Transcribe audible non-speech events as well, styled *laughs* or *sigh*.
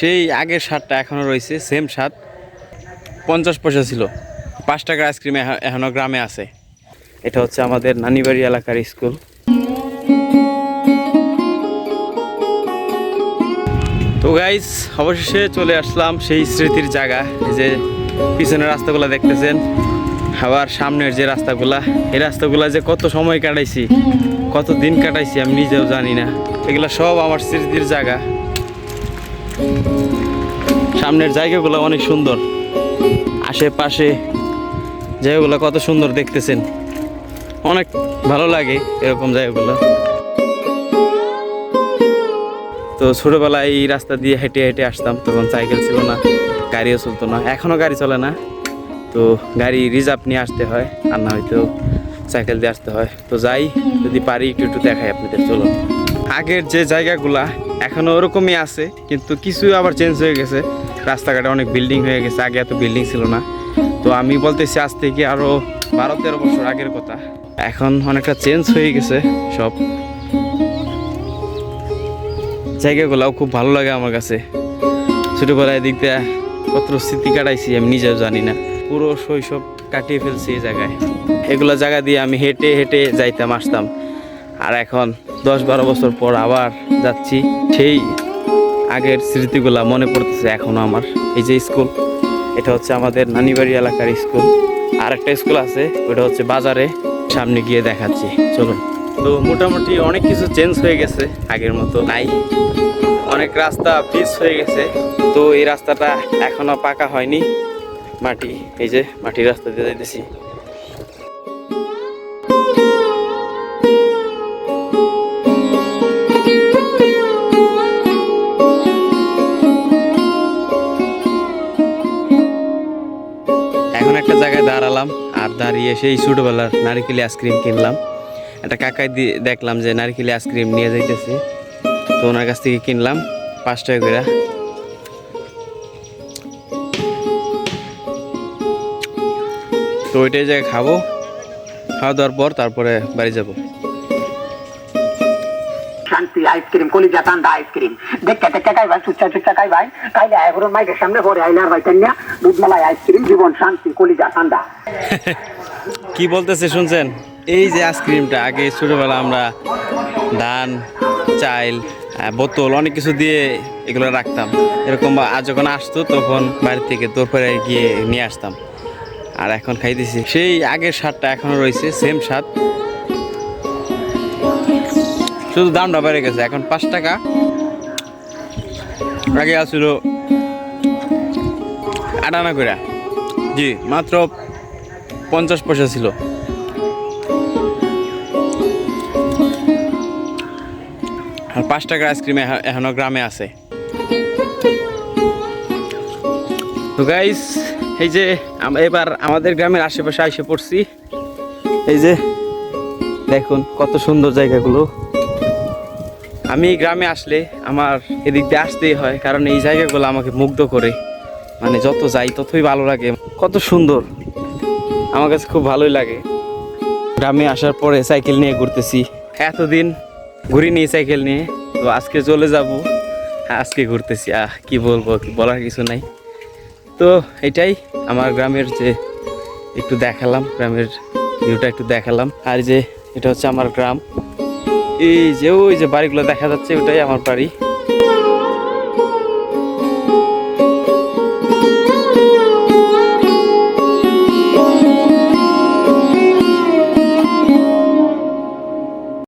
সেই আগের স্বাদটা এখনও রয়েছে সেম স্বাদ পঞ্চাশ পয়সা ছিল। পাঁচ টাকার আইসক্রিম এখনও গ্রামে আছে। এটা হচ্ছে আমাদের নানিবাড়ি এলাকার স্কুল তো গাইস অবশেষে চলে আসলাম সেই স্মৃতির জায়গা। যে পিছনের রাস্তাগুলো দেখতেছেন, আবার সামনের যে রাস্তাগুলা, এই রাস্তাগুলা যে কত সময় কাটাইছি। কত দিন কাটাইছি আমি নিজেও জানি না। এগুলা সব আমার স্মৃতির জায়গা। সামনের জায়গাগুলো অনেক সুন্দর। আশেপাশে জায়গাগুলো কত সুন্দর দেখতেছেন। অনেক ভালো লাগে এরকম জায়গাগুলো। তো ছোটোবেলায় এই রাস্তা দিয়ে হেঁটে হেঁটে আসতাম, তখন সাইকেল ছিল না, গাড়িও চলতো না। এখনও গাড়ি চলে না। তো গাড়ি রিজার্ভ নিয়ে আসতে হয়, আর না হয়তো সাইকেল দিয়ে আসতে হয়। তো যাই, যদি পারি একটু একটু দেখাই আপনাদের, চলুন। আগের যে জায়গাগুলা এখনও ওরকমই আছে, কিন্তু কিছু আবার চেঞ্জ হয়ে গেছে। রাস্তাঘাটে অনেক বিল্ডিং হয়ে গেছে, আগে এত বিল্ডিং ছিল না। তো আমি বলতেছি আজ থেকে আরও বারো তেরো বছর আগের কথা। এখন অনেকটা চেঞ্জ হয়ে গেছে সব। জায়গাগুলাও খুব ভালো লাগে আমার কাছে। ছোটোবেলায় দিক দিয়ে কত স্মৃতি কাটাইছি, আমি নিজেও জানি না। পুরো শৈশব কাটিয়ে ফেলছি এই জায়গায়। এগুলো জায়গা দিয়ে আমি হেঁটে হেঁটে যাইতাম, আসতাম। আর এখন দশ বারো বছর পর আবার যাচ্ছি। সেই আগের স্মৃতিগুলা মনে পড়তেছে এখনও আমার। এই যে স্কুল, এটা হচ্ছে আমাদের নানিবাড়ি এলাকার স্কুল। আর একটা স্কুল আছে, ওটা হচ্ছে বাজারে। সামনে গিয়ে দেখাচ্ছি, চলুন। তো মোটামুটি অনেক কিছু চেঞ্জ হয়ে গেছে আগের মতো নাই। অনেক রাস্তা পিচ হয়ে গেছে। তো এই রাস্তাটা এখনও পাকা হয়নি। মাটি, এই যে মাটির রাস্তা দিয়ে যাইতেছি। এখন একটা জায়গায় দাঁড়ালাম, আর দাঁড়িয়ে সেই ছোটোবেলার নারিকেলি আইসক্রিম কিনলাম। একটা কাকাই দেখলাম যে নারিকেলি আইসক্রিম নিয়ে যাইতেছে। তো ওনার কাছ থেকে কিনলাম, পাঁচ টাকা করে তো ওইটাই জায়গায় খাব। খাওয়া দাওয়ার পর তারপরে বাড়ি যাব। শান্তি আইসক্রিম কলিজা ঠান্ডা আইসক্রিম। দেখতে দেখতে খাই ভাই চুচ্চা চুচ্চা খাই ভাই? খাইলে এগুলো মাইকের সামনে পরে আইলে আর ভাই তেনিয়া দুধ মালাই আইসক্রিম জীবন শান্তি কলিজা ঠান্ডা *laughs* কি বলতেছে শুনছেন? এই যে আইসক্রিমটা আগে ছোটোবেলা আমরা ধান চাইল বোতল অনেক কিছু দিয়ে এগুলো রাখতাম। এরকম আজ যখন আসতো তখন বাড়ি থেকে তোরপরে গিয়ে নিয়ে আসতাম। আর এখন খাইতেছি। সেই আগের স্বাদটা এখনও রয়েছে সেম স্বাদ। শুধু দামটা বেড়ে গেছে, এখন পাঁচ টাকা। আগে আসছিল আট আনা করে জি, মাত্র পঞ্চাশ পয়সা ছিল। আর পাঁচ টাকার আইসক্রিম এখনও গ্রামে আছে। তো গাইস এই যে এবার আমাদের গ্রামের আশেপাশে এসে পড়ছি। এই যে, দেখুন কত সুন্দর জায়গাগুলো। আমি গ্রামে আসলে আমার এদিক দিয়ে আসতেই হয়, কারণ এই জায়গাগুলো আমাকে মুগ্ধ করে। মানে যত যাই ততই ভালো লাগে। কত সুন্দর। আমার কাছে খুব ভালোই লাগে। গ্রামে আসার পরে সাইকেল নিয়ে ঘুরতেছি। এতদিন ঘুরিনি সাইকেল নিয়ে, তো আজকে চলে যাব। আজকে ঘুরতেছি। আহ, কি বলব, বলার কিছু নাই। তো এটাই আমার গ্রামের যে একটু দেখালাম, গ্রামের ভিউটা একটু দেখালাম। আর যে, এটা হচ্ছে আমার গ্রাম। এই যে, ওই যে বাড়িগুলো দেখা যাচ্ছে, ওটাই আমার বাড়ি।